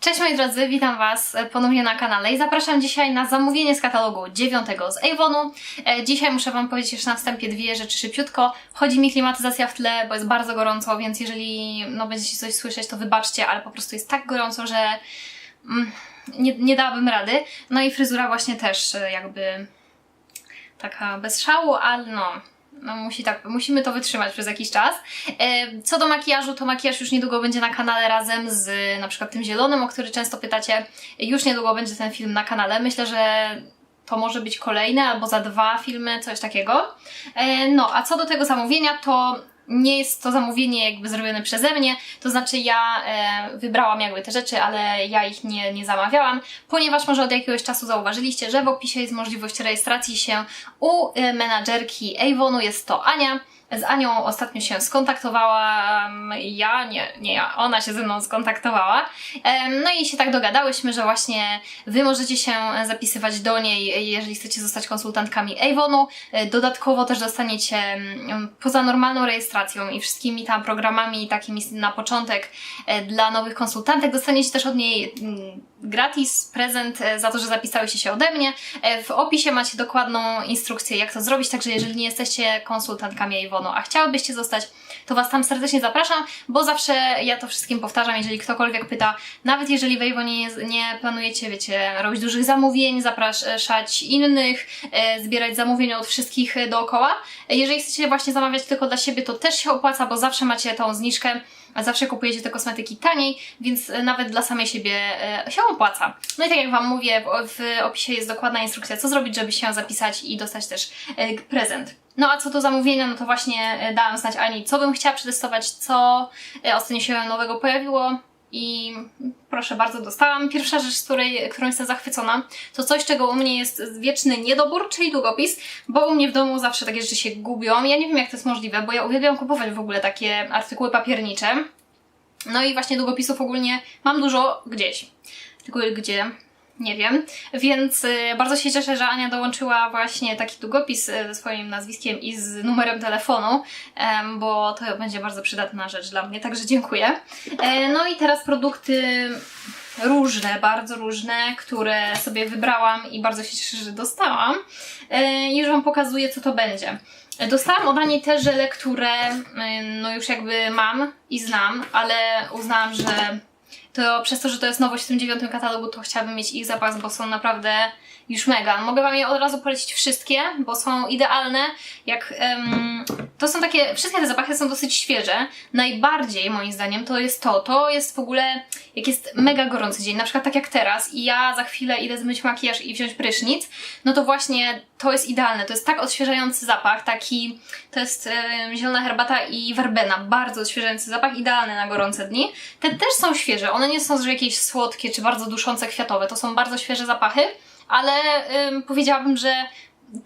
Cześć moi drodzy, witam Was ponownie na kanale i zapraszam dzisiaj na zamówienie z katalogu 9 z Avonu. E, Dzisiaj muszę Wam powiedzieć jeszcze na wstępie dwie rzeczy szybciutko. Chodzi mi klimatyzacja w tle, bo jest bardzo gorąco, więc jeżeli no, będziecie coś słyszeć, to wybaczcie, ale po prostu jest tak gorąco, że mm, nie, nie dałabym rady. No i fryzura właśnie też e, jakby taka bez szału, ale no, no musi tak, musimy to wytrzymać przez jakiś czas. E, Co do makijażu, to makijaż już niedługo będzie na kanale razem z na przykład tym zielonym, o który często pytacie. Już niedługo będzie ten film na kanale. Myślę, że to może być kolejne albo za dwa filmy, coś takiego. E, No, a co do tego zamówienia, to nie jest to zamówienie jakby zrobione przeze mnie, to znaczy ja e, wybrałam jakby te rzeczy, ale ja ich nie, nie zamawiałam, ponieważ może od jakiegoś czasu zauważyliście, że w opisie jest możliwość rejestracji się u e, menadżerki Avonu, jest to Ania. Z Anią ostatnio się skontaktowałam, ja, nie, nie ja, ona się ze mną skontaktowała. No i się tak dogadałyśmy, że właśnie Wy możecie się zapisywać do niej, jeżeli chcecie zostać konsultantkami Avonu. E, Dodatkowo też dostaniecie poza normalną rejestracją i wszystkimi tam programami takimi na początek e, dla nowych konsultantek, dostaniecie też od niej mm, gratis prezent e, za to, że zapisałyście się ode mnie. E, W opisie macie dokładną instrukcję, jak to zrobić, także jeżeli nie jesteście konsultantkami Avonu, a chciałybyście zostać, to Was tam serdecznie zapraszam, bo zawsze ja to wszystkim powtarzam, jeżeli ktokolwiek pyta, nawet jeżeli w Avonie nie, nie planujecie, wiecie, robić dużych zamówień, zapraszać innych, e, zbierać zamówień od wszystkich dookoła. Jeżeli chcecie właśnie zamawiać tylko dla siebie, to też się opłaca, bo zawsze macie tą zniżkę, zawsze kupujecie te kosmetyki taniej, więc e, nawet dla samej siebie e, się opłaca. No i tak jak Wam mówię, w, opisie jest dokładna instrukcja, co zrobić, żeby się zapisać i dostać też e, prezent. No a co do zamówienia, no to właśnie dałam znać Ani, co bym chciała przetestować, co ostatnio się nowego pojawiło. I proszę bardzo, dostałam. Pierwsza rzecz, z której, którą jestem zachwycona, to coś, czego u mnie jest wieczny niedobór, czyli długopis, bo u mnie w domu zawsze takie rzeczy się gubią. Ja nie wiem, jak to jest możliwe, bo ja uwielbiam kupować w ogóle takie artykuły papiernicze. No i właśnie długopisów ogólnie mam dużo gdzieś. Tylko gdzie? Nie wiem. Więc y, bardzo się cieszę, że Ania dołączyła właśnie taki długopis y, ze swoim nazwiskiem i z numerem telefonu, bo to będzie bardzo przydatna rzecz dla mnie, także dziękuję. E, no i teraz produkty różne, bardzo różne, które sobie wybrałam i bardzo się cieszę, że dostałam. E, już Wam pokazuję, co to będzie. Dostałam od Ani te żele, które y, no już jakby mam i znam, ale uznałam, że to przez to, że to jest nowość w tym dziewiątym katalogu, to chciałabym mieć ich zapas, bo są naprawdę już mega. Mogę Wam je od razu polecić wszystkie, bo są idealne. Jak em, to są takie, wszystkie te zapachy są dosyć świeże. Najbardziej moim zdaniem to jest to. To jest w ogóle, jak jest mega gorący dzień, na przykład tak jak teraz i ja za chwilę idę zmyć makijaż i wziąć prysznic, no to właśnie to jest idealne. To jest tak odświeżający zapach, taki, to jest em, zielona herbata i werbena. Bardzo odświeżający zapach, idealny na gorące dni. Te też są świeże, one nie są jakieś słodkie czy bardzo duszące kwiatowe, to są bardzo świeże zapachy, ale ym, powiedziałabym, że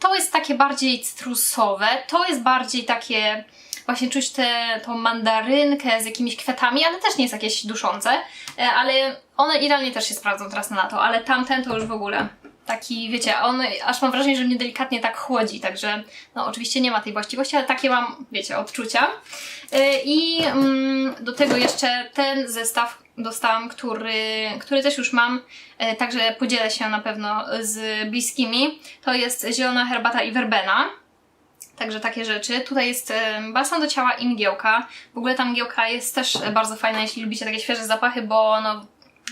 to jest takie bardziej cytrusowe, to jest bardziej takie właśnie czuć tę tą mandarynkę z jakimiś kwiatami, ale też nie jest jakieś duszące, e, ale one idealnie też się sprawdzą teraz na lato, ale tamten to już w ogóle taki, wiecie, on aż mam wrażenie, że mnie delikatnie tak chłodzi, także no oczywiście nie ma tej właściwości, ale takie mam, wiecie, odczucia. E, I mm, do tego jeszcze ten zestaw dostałam, który, który też już mam, e, także podzielę się na pewno z bliskimi. To jest zielona herbata i werbena. Także takie rzeczy. Tutaj jest e, balsam do ciała i mgiełka. W ogóle ta mgiełka jest też bardzo fajna, jeśli lubicie takie świeże zapachy, bo no,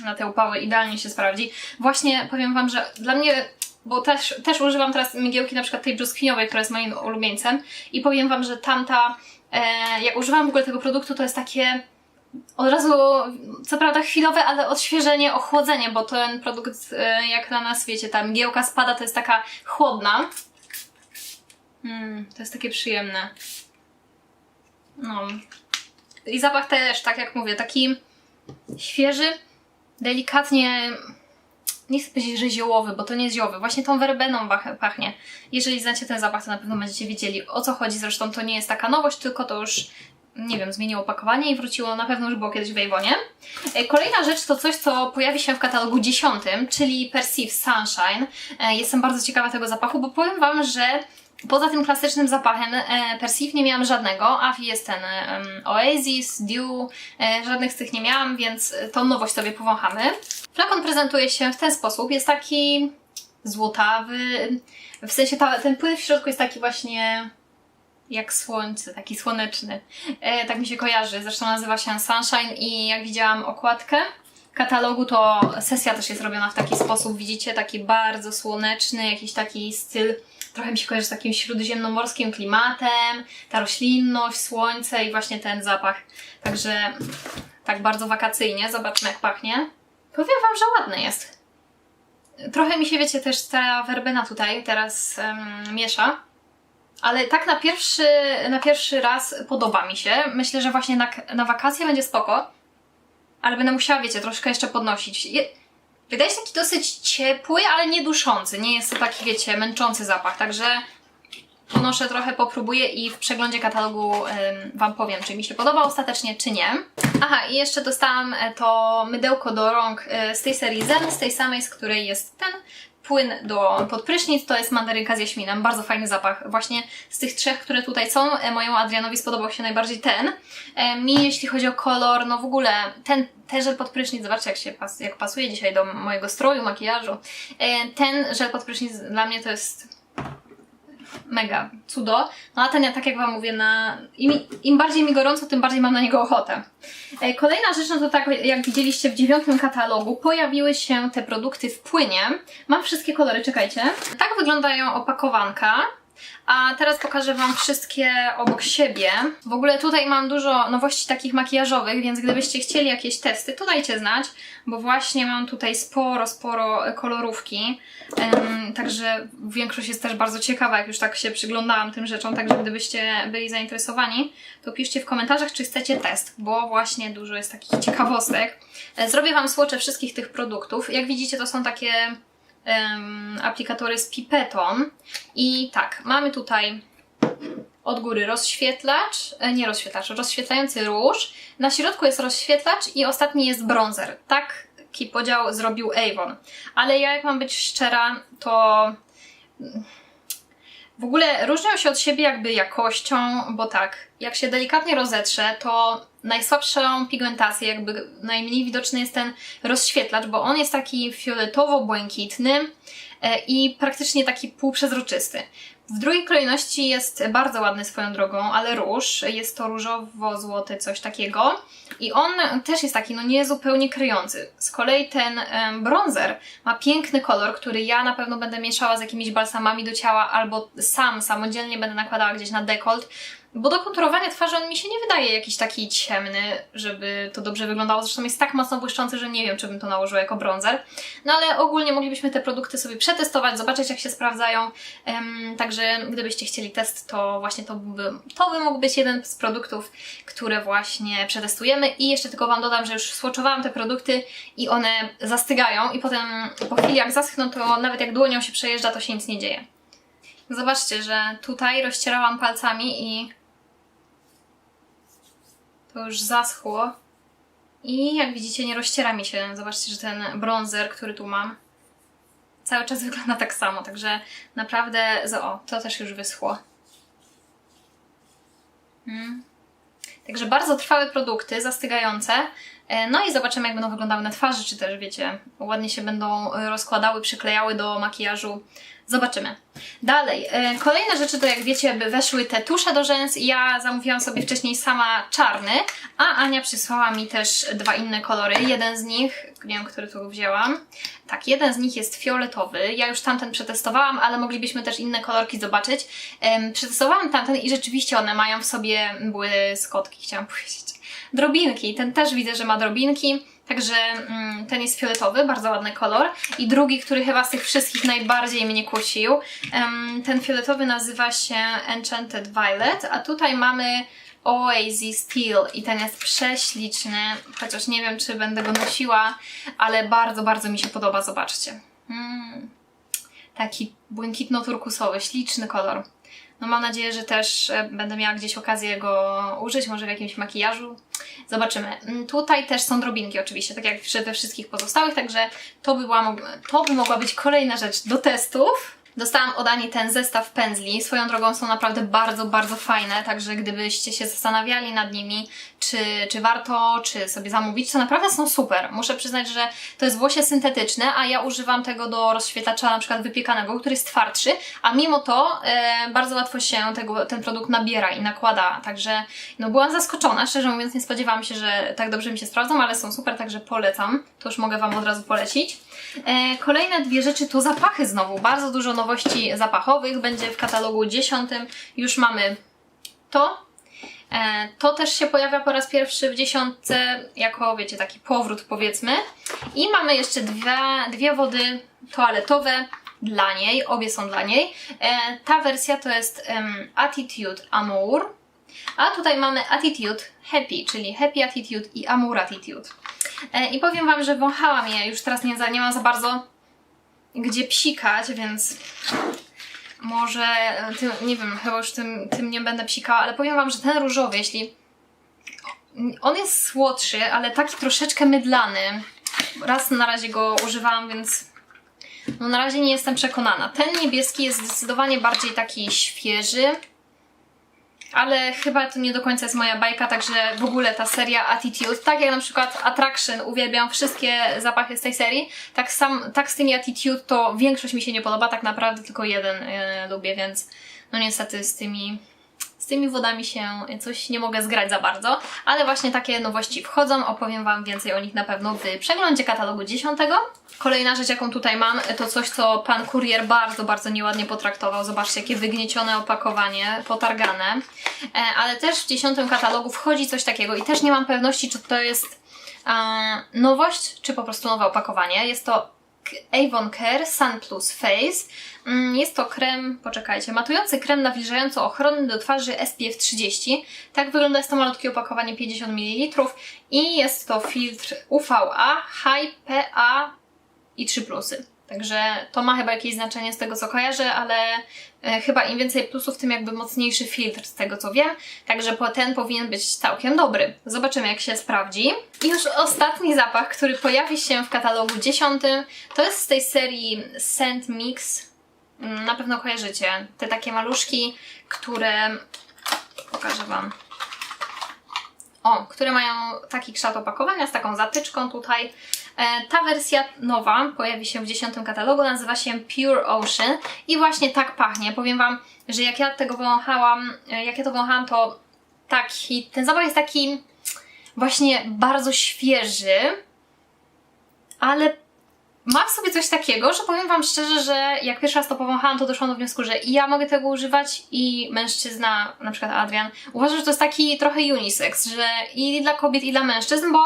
na te upały idealnie się sprawdzi. Właśnie powiem Wam, że dla mnie bo też, też używam teraz mgiełki na przykład tej brzoskwiniowej, która jest moim ulubieńcem i powiem Wam, że tamta, e, jak używam w ogóle tego produktu, to jest takie od razu, co prawda chwilowe, ale odświeżenie, ochłodzenie, bo ten produkt, e, jak na nas wiecie, ta mgiełka spada, to jest taka chłodna. Mm, to jest takie przyjemne. No. I zapach też, tak jak mówię, taki świeży, delikatnie nie chcę powiedzieć, że ziołowy, bo to nie jest ziołowy. Właśnie tą werbeną pach- pachnie. Jeżeli znacie ten zapach, to na pewno będziecie wiedzieli o co chodzi. Zresztą to nie jest taka nowość, tylko to już, nie wiem, zmieniło opakowanie i wróciło, na pewno już było kiedyś w Avоnie. E, Kolejna rzecz to coś, co pojawi się w katalogu dziesiątym, czyli Perceive Sunshine. E, Jestem bardzo ciekawa tego zapachu, bo powiem Wam, że Poza tym klasycznym zapachem e, Persif nie miałam żadnego, a jest ten Oasis, Dew, e, żadnych z tych nie miałam, więc tą nowość sobie powąchamy. Flakon prezentuje się w ten sposób, jest taki złotawy, w sensie ta, ten płyn w środku jest taki właśnie jak słońce, taki słoneczny. E, tak mi się kojarzy, zresztą nazywa się Sunshine i jak widziałam okładkę katalogu, to sesja też jest robiona w taki sposób, widzicie, taki bardzo słoneczny, jakiś taki styl trochę mi się kojarzy z takim śródziemnomorskim klimatem, ta roślinność, słońce i właśnie ten zapach. Także tak bardzo wakacyjnie, zobaczmy jak pachnie. Powiem Wam, że ładny jest. Trochę mi się, wiecie, też ta werbena tutaj teraz em, miesza. Ale tak na pierwszy, na pierwszy raz podoba mi się. Myślę, że właśnie na, na wakacje będzie spoko. Ale będę musiała, wiecie, troszkę jeszcze podnosić. Je, wydaje się taki dosyć ciepły, ale nie duszący. Nie jest to taki, wiecie, męczący zapach. Także ponoszę trochę, popróbuję i w przeglądzie katalogu ym, Wam powiem, czy mi się podoba ostatecznie, czy nie. Aha, i jeszcze dostałam e, to mydełko do rąk e, z tej serii Zen, z tej samej, z której jest ten płyn do podprysznic, to jest mandarynka z jaśminem, bardzo fajny zapach. Właśnie z tych trzech, które tutaj są, e, mojemu Adrianowi spodobał się najbardziej ten. E, Mi, jeśli chodzi o kolor, no w ogóle ten, ten żel pod prysznic, zobaczcie jak się pas, jak pasuje dzisiaj do mojego stroju, makijażu. E, Ten żel pod prysznic dla mnie to jest mega cudo. No a ten, tak jak Wam mówię, na... Im, im bardziej mi gorąco, tym bardziej mam na niego ochotę. E, Kolejna rzecz, no to tak jak widzieliście w dziewiątym katalogu, pojawiły się te produkty w płynie. Mam wszystkie kolory, czekajcie. Tak wyglądają opakowanka. A teraz pokażę Wam wszystkie obok siebie. W ogóle tutaj mam dużo nowości takich makijażowych, więc gdybyście chcieli jakieś testy, to dajcie znać, bo właśnie mam tutaj sporo, sporo kolorówki. Także większość jest też bardzo ciekawa, jak już tak się przyglądałam tym rzeczom, także gdybyście byli zainteresowani, to piszcie w komentarzach, czy chcecie test, bo właśnie dużo jest takich ciekawostek. E, Zrobię Wam słocze wszystkich tych produktów. Jak widzicie, to są takie aplikatory z pipetą. I tak, mamy tutaj od góry rozświetlacz, e, nie rozświetlacz, rozświetlający róż. Na środku jest rozświetlacz i ostatni jest bronzer. Taki podział zrobił Avon. Ale ja, jak mam być szczera, to w ogóle różnią się od siebie jakby jakością, bo tak, jak się delikatnie rozetrze, to najsłabszą pigmentację, jakby najmniej widoczny jest ten rozświetlacz, bo on jest taki fioletowo-błękitny e, i praktycznie taki półprzezroczysty. W drugiej kolejności jest bardzo ładny swoją drogą, ale róż. Jest to różowo-złoty, coś takiego. I on też jest taki, no nie zupełnie kryjący. Z kolei ten em, bronzer ma piękny kolor, który ja na pewno będę mieszała z jakimiś balsamami do ciała albo sam, samodzielnie będę nakładała gdzieś na dekolt. Bo do konturowania twarzy on mi się nie wydaje jakiś taki ciemny, żeby to dobrze wyglądało. Zresztą jest tak mocno błyszczący, że nie wiem, czy bym to nałożyła jako bronzer. No ale ogólnie moglibyśmy te produkty sobie przetestować, zobaczyć jak się sprawdzają. Em, także gdybyście chcieli test, to właśnie to by, to by mógł być jeden z produktów, które właśnie przetestujemy. I jeszcze tylko Wam dodam, że już swatchowałam te produkty i one zastygają i potem po chwili jak zaschną, to nawet jak dłonią się przejeżdża, to się nic nie dzieje. Zobaczcie, że tutaj rozcierałam palcami i to już zaschło. I jak widzicie, nie rozciera mi się. Zobaczcie, że ten bronzer, który tu mam, cały czas wygląda tak samo. Także naprawdę, o, to też już wyschło. Mm. Także bardzo trwałe produkty, zastygające. E, No i zobaczymy, jak będą wyglądały na twarzy, czy też, wiecie, ładnie się będą e, rozkładały, przyklejały do makijażu. Zobaczymy. Dalej, e, kolejne rzeczy to jak wiecie, by weszły te tusze do rzęs. Ja zamówiłam sobie wcześniej sama czarny, a Ania przysłała mi też dwa inne kolory. Jeden z nich, nie wiem, który tu wzięłam. Tak, jeden z nich jest fioletowy. Ja już tamten przetestowałam, ale moglibyśmy też inne kolorki zobaczyć. Przetestowałam tamten i rzeczywiście one mają w sobie błyskotki, chciałam powiedzieć. Drobinki. Ten też widzę, że ma drobinki. Także mm, ten jest fioletowy, bardzo ładny kolor. I drugi, który chyba z tych wszystkich najbardziej mnie kusił. ten fioletowy nazywa się Enchanted Violet, a tutaj mamy Oasis Steel i ten jest prześliczny, chociaż nie wiem, czy będę go nosiła, ale bardzo, bardzo mi się podoba, zobaczcie. Mm, taki błękitno-turkusowy, śliczny kolor. No mam nadzieję, że też e, będę miała gdzieś okazję go użyć, może w jakimś makijażu. Zobaczymy. Mm, Tutaj też są drobinki oczywiście, tak jak we wszystkich pozostałych, także to by, była, to by mogła być kolejna rzecz do testów. Dostałam od Ani ten zestaw pędzli. Swoją drogą są naprawdę bardzo, bardzo fajne, także gdybyście się zastanawiali nad nimi, czy, czy warto, czy sobie zamówić, to naprawdę są super. Muszę przyznać, że to jest włosie syntetyczne, a ja używam tego do rozświetlacza na przykład wypiekanego, który jest twardszy, a mimo to e, bardzo łatwo się tego, ten produkt nabiera i nakłada, także no byłam zaskoczona, szczerze mówiąc nie spodziewałam się, że tak dobrze mi się sprawdzą, ale są super, także polecam. To już mogę Wam od razu polecić. E, kolejne dwie rzeczy to zapachy znowu. Bardzo dużo nowości zapachowych będzie w katalogu 10. Już mamy to. E, to też się pojawia po raz pierwszy w dziesiątce, jako wiecie, taki powrót powiedzmy. I mamy jeszcze dwie, dwie wody toaletowe dla niej, obie są dla niej. E, ta wersja to jest Attitude Amour, a tutaj mamy Attitude Happy, czyli Happy Attitude i Amour Attitude. E, I powiem Wam, że wąchałam je, już teraz nie, nie mam za bardzo gdzie psikać, więc może, e, tym, nie wiem, chyba już tym, tym nie będę psikała, ale powiem Wam, że ten różowy, jeśli on jest słodszy, ale taki troszeczkę mydlany. Raz na razie go używałam, więc no na razie nie jestem przekonana. Ten niebieski jest zdecydowanie bardziej taki świeży, ale chyba to nie do końca jest moja bajka, także w ogóle ta seria Attitude, tak jak na przykład Attraction, uwielbiam wszystkie zapachy z tej serii, tak, sam, tak z tymi Attitude to większość mi się nie podoba, tak naprawdę tylko jeden e, lubię, więc no niestety z tymi z tymi wodami się coś nie mogę zgrać za bardzo, ale właśnie takie nowości wchodzą, opowiem Wam więcej o nich na pewno w przeglądzie katalogu 10. Kolejna rzecz, jaką tutaj mam, to coś, co pan kurier bardzo, bardzo nieładnie potraktował. Zobaczcie, jakie wygniecione opakowanie, potargane. E, ale też w 10 katalogu wchodzi coś takiego i też nie mam pewności, czy to jest nowość, czy po prostu nowe opakowanie. Jest to Avon Care Sun Plus Face. Mm, Jest to krem, poczekajcie, matujący krem nawilżająco ochronny do twarzy SPF 30. Tak wygląda, jest to malutkie opakowanie 50 ml i jest to filtr UVA, High PA i 3 plusy. Także to ma chyba jakieś znaczenie z tego co kojarzę, ale e, chyba im więcej plusów, tym jakby mocniejszy filtr z tego co wiem. Także ten powinien być całkiem dobry. Zobaczymy jak się sprawdzi. I już ostatni zapach, który pojawi się w katalogu 10, to jest z tej serii Scent Mix. Mm, Na pewno kojarzycie. Te takie maluszki, które... Pokażę Wam. O, które mają taki kształt opakowania z taką zatyczką tutaj. E, ta wersja nowa pojawi się w 10 katalogu, nazywa się Pure Ocean i właśnie tak pachnie. Powiem Wam, że jak ja tego wąchałam, e, jak ja to wąchałam, to taki, ten zapach jest taki właśnie bardzo świeży, ale ma w sobie coś takiego, że powiem Wam szczerze, że jak pierwszy raz to powąchałam, to doszłam do wniosku, że i ja mogę tego używać i mężczyzna, na przykład Adrian, uważa, że to jest taki trochę unisex, że i dla kobiet, i dla mężczyzn, bo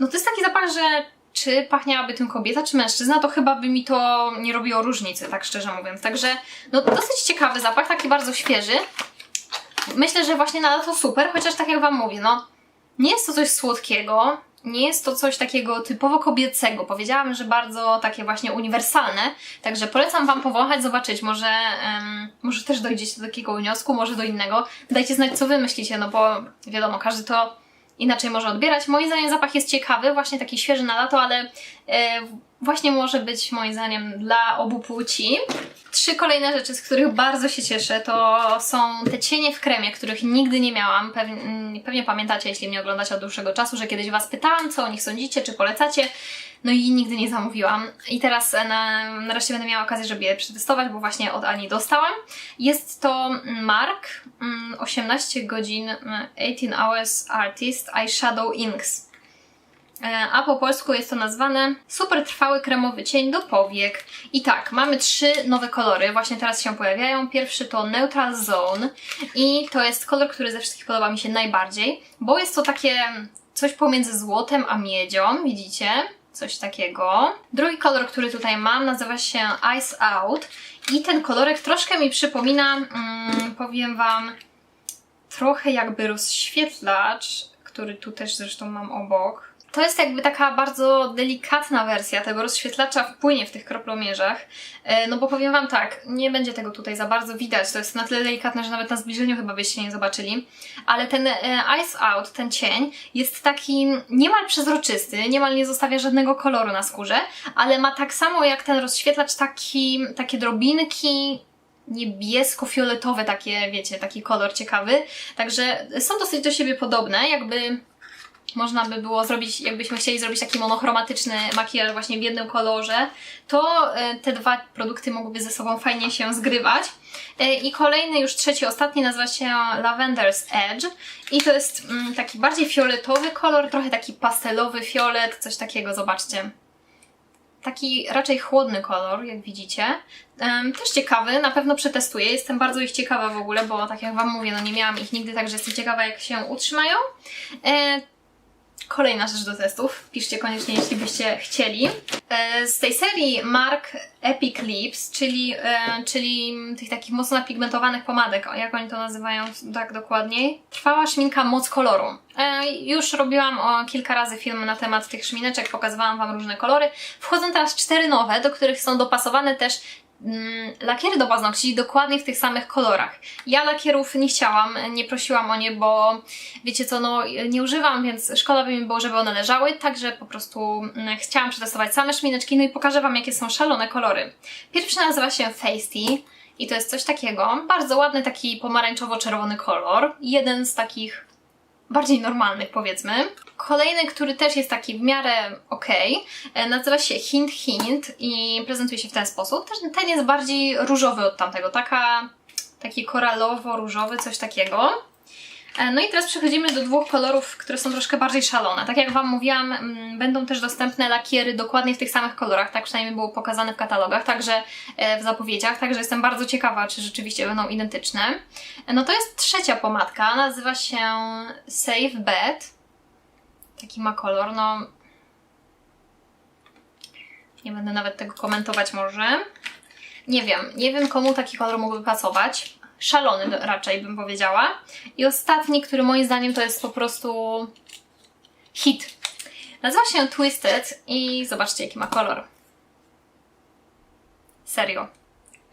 no to jest taki zapach, że czy pachniałaby tym kobieta, czy mężczyzna, to chyba by mi to nie robiło różnicy, tak szczerze mówiąc. Także no dosyć ciekawy zapach, taki bardzo świeży. Myślę, że właśnie na to super, chociaż tak jak Wam mówię, no nie jest to coś słodkiego, nie jest to coś takiego typowo kobiecego. Powiedziałam, że bardzo takie właśnie uniwersalne, także polecam Wam powąchać, zobaczyć, może, em, może też dojdziecie do takiego wniosku, może do innego. Dajcie znać, co Wy myślicie, no bo wiadomo, każdy to inaczej może odbierać. Moim zdaniem zapach jest ciekawy, właśnie taki świeży na lato, ale e, właśnie może być moim zdaniem dla obu płci. Trzy kolejne rzeczy, z których bardzo się cieszę, to są te cienie w kremie, których nigdy nie miałam. Pewnie, mm, pewnie pamiętacie, jeśli mnie oglądacie od dłuższego czasu, że kiedyś Was pytałam, co o nich sądzicie, czy polecacie. No i nigdy nie zamówiłam. I teraz e, na, nareszcie będę miała okazję, żeby je przetestować, bo właśnie od Ani dostałam. Jest to Mark mm, 18 godzin mm, 18 Hours Artist Eyeshadow Inks. E, A po polsku jest to nazwane super trwały kremowy cień do powiek. I tak, mamy trzy nowe kolory, właśnie teraz się pojawiają. Pierwszy to Neutral Zone i to jest kolor, który ze wszystkich podoba mi się najbardziej, bo jest to takie coś pomiędzy złotem a miedzią, widzicie? Coś takiego. Drugi kolor, który tutaj mam, nazywa się Ice Out i ten kolorek troszkę mi przypomina, mm, powiem Wam, trochę jakby rozświetlacz, który tu też zresztą mam obok. To jest jakby taka bardzo delikatna wersja tego rozświetlacza w płynie w tych kroplomierzach. E, No bo powiem Wam tak, nie będzie tego tutaj za bardzo widać. To jest na tyle delikatne, że nawet na zbliżeniu chyba byście nie zobaczyli. Ale ten e, Ice Out, ten cień, jest taki niemal przezroczysty, niemal nie zostawia żadnego koloru na skórze, ale ma tak samo jak ten rozświetlacz taki, takie drobinki niebiesko-fioletowe, takie, wiecie, taki kolor ciekawy. Także są dosyć do siebie podobne, jakby można by było zrobić, jakbyśmy chcieli zrobić taki monochromatyczny makijaż właśnie w jednym kolorze, to e, te dwa produkty mogłyby ze sobą fajnie się zgrywać. E, I kolejny, już trzeci, ostatni nazywa się Lavender's Edge i to jest mm, taki bardziej fioletowy kolor, trochę taki pastelowy fiolet, coś takiego, zobaczcie. Taki raczej chłodny kolor, jak widzicie. Też ciekawy, na pewno przetestuję. Jestem bardzo ich ciekawa w ogóle, bo tak jak Wam mówię, no nie miałam ich nigdy, także jestem ciekawa, jak się utrzymają. Kolejna rzecz do testów. Piszcie koniecznie, jeśli byście chcieli. E, Z tej serii Mark Epic Lips, czyli, e, czyli tych takich mocno napigmentowanych pomadek, jak oni to nazywają tak dokładniej, trwała szminka Moc Koloru. E, Już robiłam kilka razy film na temat tych szmineczek, pokazywałam Wam różne kolory. Wchodzą teraz cztery nowe, do których są dopasowane też lakiery do paznokci dokładnie w tych samych kolorach. Ja lakierów nie chciałam, nie prosiłam o nie, bo wiecie co, no nie używam, więc szkoda by mi było, żeby one leżały, także po prostu mm, chciałam przetestować same szmineczki, no i pokażę Wam, jakie są szalone kolory. Pierwszy nazywa się Feisty i to jest coś takiego, bardzo ładny taki pomarańczowo-czerwony kolor, jeden z takich bardziej normalnych powiedzmy. Kolejny, który też jest taki w miarę okej, e, nazywa się Hint Hint i prezentuje się w ten sposób. Też ten jest bardziej różowy od tamtego, taka, taki koralowo-różowy, coś takiego. E, No i teraz przechodzimy do dwóch kolorów, które są troszkę bardziej szalone. Tak jak Wam mówiłam, mm, będą też dostępne lakiery dokładnie w tych samych kolorach, tak przynajmniej było pokazane w katalogach, także e, w zapowiedziach, także jestem bardzo ciekawa, czy rzeczywiście będą identyczne. E, No to jest trzecia pomadka, nazywa się Safe Bet. Taki ma kolor, no... Nie będę nawet tego komentować może. Nie wiem, nie wiem komu taki kolor mógłby pasować. Szalony raczej bym powiedziała. I ostatni, który moim zdaniem to jest po prostu hit. Nazywa się Twisted i zobaczcie jaki ma kolor. Serio.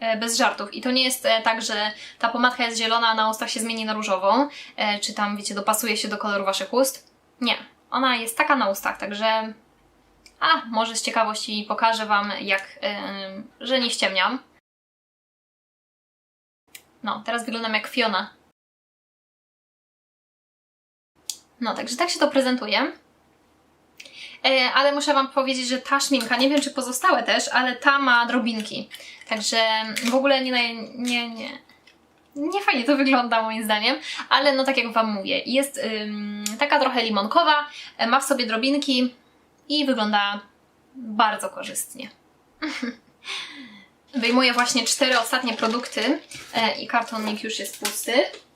E, Bez żartów. I to nie jest e, tak, że ta pomadka jest zielona, a na ustach się zmieni na różową, e, czy tam, wiecie, dopasuje się do koloru waszych ust. Nie. Ona jest taka na ustach, także a, może z ciekawości pokażę Wam, jak, em, że nie ściemniam. No, teraz wyglądam jak Fiona. No, także tak się to prezentuje. E, ale muszę Wam powiedzieć, że ta szminka, nie wiem czy pozostałe też, ale ta ma drobinki. Także w ogóle nie, nie, nie, nie fajnie to wygląda moim zdaniem, ale no tak jak Wam mówię, jest ym, taka trochę limonkowa, e, ma w sobie drobinki i wygląda bardzo korzystnie. Wyjmuję właśnie cztery ostatnie produkty e, i kartonik już jest pusty.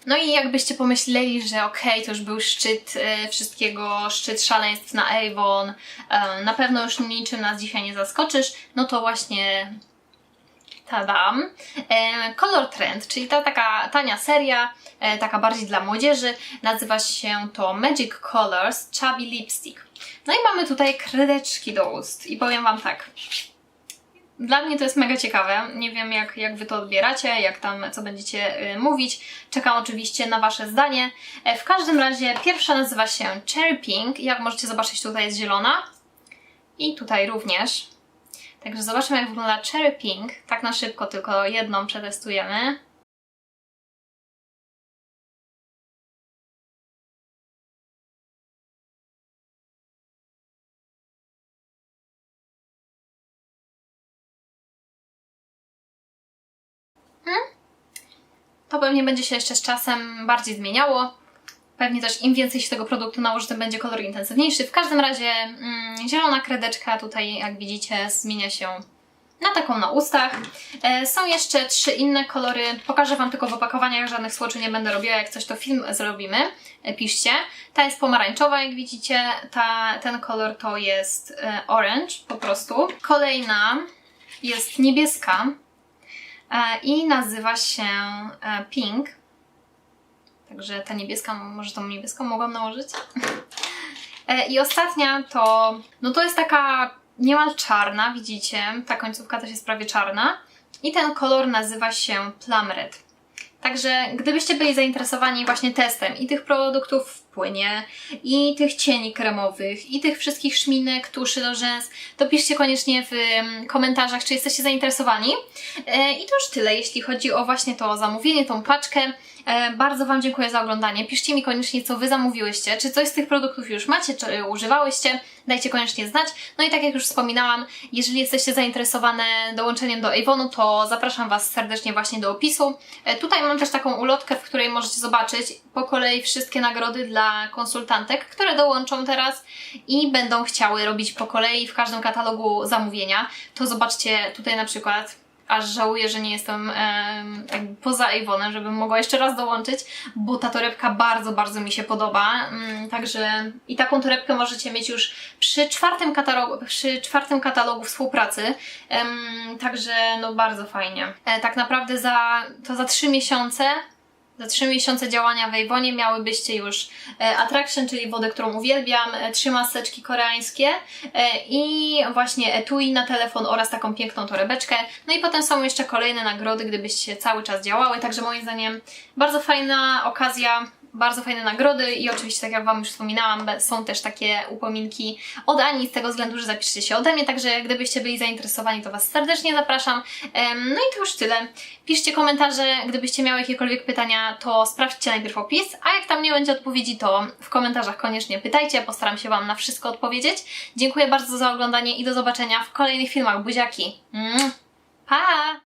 No i jakbyście pomyśleli, że okej, to już był szczyt e, wszystkiego, szczyt szaleństw na Avon, e, na pewno już niczym nas dzisiaj nie zaskoczysz, no to właśnie Tadam. E, Color Trend, czyli ta taka tania seria, e, taka bardziej dla młodzieży, nazywa się to Magic Colors Chubby Lipstick. No i mamy tutaj kredeczki do ust i powiem Wam tak. Dla mnie to jest mega ciekawe. Nie wiem, jak, jak Wy to odbieracie, jak tam, co będziecie y, mówić. Czekam oczywiście na Wasze zdanie. E, w każdym razie pierwsza nazywa się Cherry Pink. Jak możecie zobaczyć, tutaj jest zielona. I tutaj również. Także zobaczmy, jak wygląda Cherry Pink. Tak na szybko, tylko jedną przetestujemy. To pewnie będzie się jeszcze z czasem bardziej zmieniało. Pewnie też im więcej się tego produktu nałoży, tym będzie kolor intensywniejszy. W każdym razie mm, zielona kredeczka tutaj, jak widzicie, zmienia się na taką na ustach. E, są jeszcze trzy inne kolory. Pokażę Wam tylko w opakowaniach, żadnych słoczy nie będę robiła. Jak coś, to film zrobimy. E, piszcie. Ta jest pomarańczowa, jak widzicie. Ta, ten kolor to jest e, orange, po prostu. Kolejna jest niebieska i nazywa się e, pink. Także ta niebieska, może tą niebieską mogłam nałożyć? E, I ostatnia to, no to jest taka niemal czarna, widzicie? Ta końcówka też jest prawie czarna. I ten kolor nazywa się Plum Red. Także gdybyście byli zainteresowani właśnie testem i tych produktów płynie, i tych cieni kremowych, i tych wszystkich szminek, tuszy do rzęs, to piszcie koniecznie w komentarzach, czy jesteście zainteresowani. E, I to już tyle, jeśli chodzi o właśnie to zamówienie, tą paczkę. E, Bardzo Wam dziękuję za oglądanie. Piszcie mi koniecznie, co Wy zamówiłyście. Czy coś z tych produktów już macie, czy używałyście? Dajcie koniecznie znać. No i tak jak już wspominałam, jeżeli jesteście zainteresowane dołączeniem do Avonu, to zapraszam Was serdecznie właśnie do opisu. E, Tutaj mam też taką ulotkę, w której możecie zobaczyć po kolei wszystkie nagrody dla konsultantek, które dołączą teraz i będą chciały robić po kolei w każdym katalogu zamówienia. To zobaczcie tutaj na przykład aż żałuję, że nie jestem em, jakby poza Avonem, żebym mogła jeszcze raz dołączyć, bo ta torebka bardzo, bardzo mi się podoba. Mm, także i taką torebkę możecie mieć już przy czwartym katalogu, przy czwartym katalogu współpracy. Em, także no bardzo fajnie. E, tak naprawdę za, to za trzy miesiące za trzy miesiące działania w miałybyście już e, Attraction, czyli wodę, którą uwielbiam, e, trzy maseczki koreańskie e, i właśnie etui na telefon oraz taką piękną torebeczkę. No i potem są jeszcze kolejne nagrody, gdybyście cały czas działały, także moim zdaniem bardzo fajna okazja, bardzo fajne nagrody i oczywiście, tak jak Wam już wspominałam, są też takie upominki od Ani z tego względu, że zapiszcie się ode mnie, także gdybyście byli zainteresowani, to Was serdecznie zapraszam. No i to już tyle. Piszcie komentarze, gdybyście miały jakiekolwiek pytania, to sprawdźcie najpierw opis, a jak tam nie będzie odpowiedzi, to w komentarzach koniecznie pytajcie, postaram się Wam na wszystko odpowiedzieć. Dziękuję bardzo za oglądanie i do zobaczenia w kolejnych filmach. Buziaki! Pa!